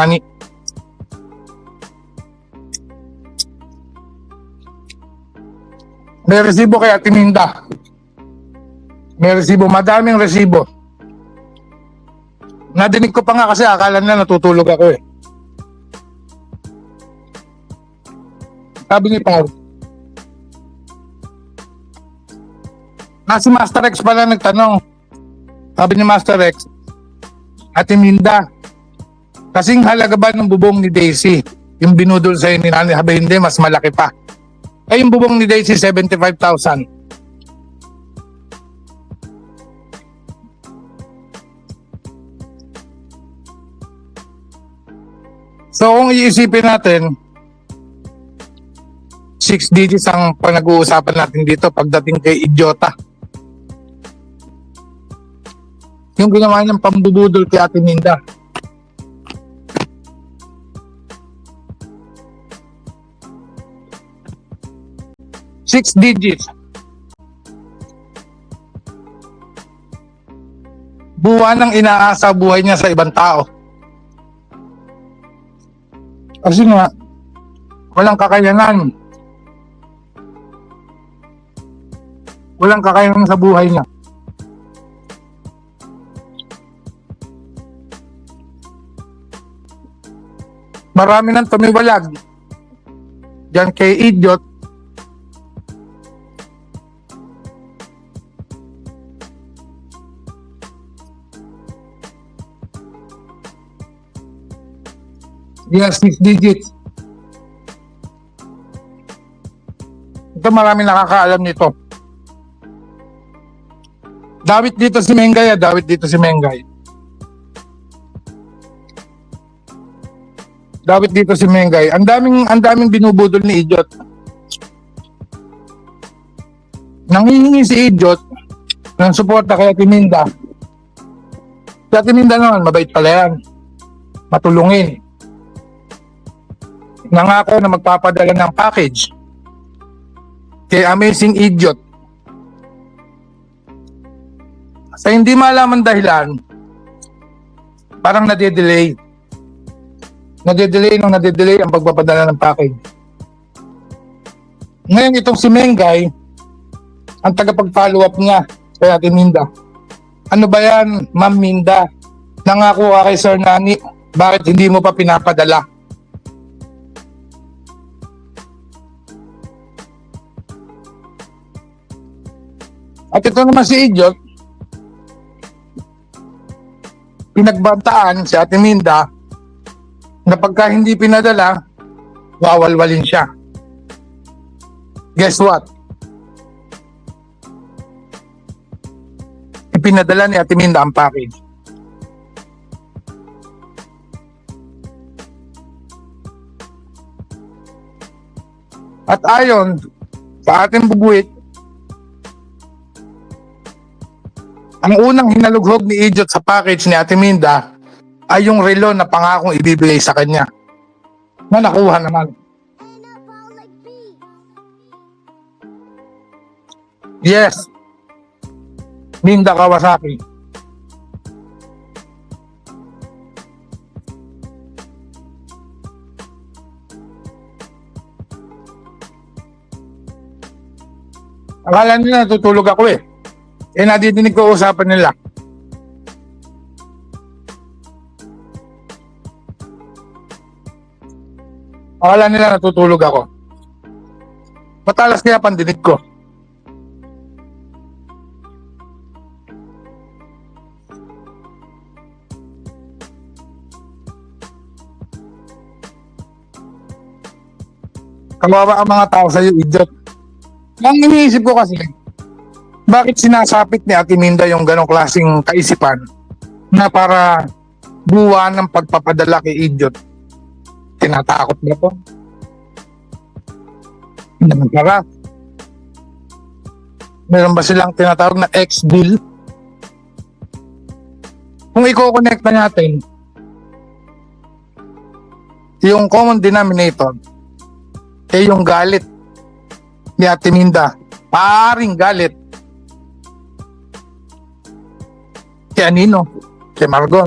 Nani. May resibo kay Ate Minda. May resibo, madaming resibo. Nadinig ko pa nga kasi akala na natutulog ako eh. Sabi ni Pao. Ah, si Master X pala nagtanong. Sabi ni Master X, Ate Minda, kasing halaga ba ng bubong ni Daisy? Yung binudol sa'yo ni Nanay, sabi hindi, mas malaki pa. Ay, yung bubong ni Daisy, 75,000. So kung iisipin natin, 6 digits ang panag-uusapan natin dito pagdating kay Idiota. Yung ginawa niyang pambubudol kay Ate Minda. Six digits. Buwan ng inaasa buhay niya sa ibang tao. Kasi nga, walang kakayanan. Walang kakayanan sa buhay niya. Marami nang tumiwalag. Diyan kay idiot. Yes, six digits. Ito marami nakakaalam nito. Dawit dito si Mengay, ah. Dawit dito si Mengay. Dawit dito si Mengay. Ang daming ang daming binubudol ni Idiot. Nangihingi si Idiot ng suporta kay Ate Minda. Si Ate Minda naman, mabait pala yan. Matulungin. Nangako na magpapadala ng package kay Amazing Idiot. Sa hindi malaman dahilan, parang nade-delay. Nade-delay nung nade-delay ang pagpapadala ng package. Ngayon itong si Mengay, ang tagapag-follow up niya kay Ate Minda. Ano ba yan, Ma'am Minda? Nangako ka kay Sir Nani, bakit hindi mo pa pinapadala? At ito naman si Idiot, pinagbantaan si Ate Minda na pagka hindi pinadala, wawalwalin siya. Guess what? Ipinadala ni Ate Minda ang package. At ayon sa ating bubuit, ang unang hinalughog ni Idiot sa package ni Ate Minda ay yung relo na pangakong ibibigay sa kanya. Na nakuha naman. Yes. Minda Kawasaki. Akala nila natutulog ako eh. Eh nadidinig ko usapan nila. Akala nila natutulog ako. Matalas kaya pandinig ko. Kawawa ang mga tao sa iyo, idiot. Ang iniisip ko kasi, bakit sinasapit ni Ate Minda yung ganong klaseng kaisipan na para buwan ng pagpapadala kay idiot? Tinatakot ba to? Hindi naman para. Meron ba silang tinatawag na X-bill? Kung i-connect na natin, yung common denominator, eh yung galit ni Ate Minda. Paring galit kay Anino, kay Margon.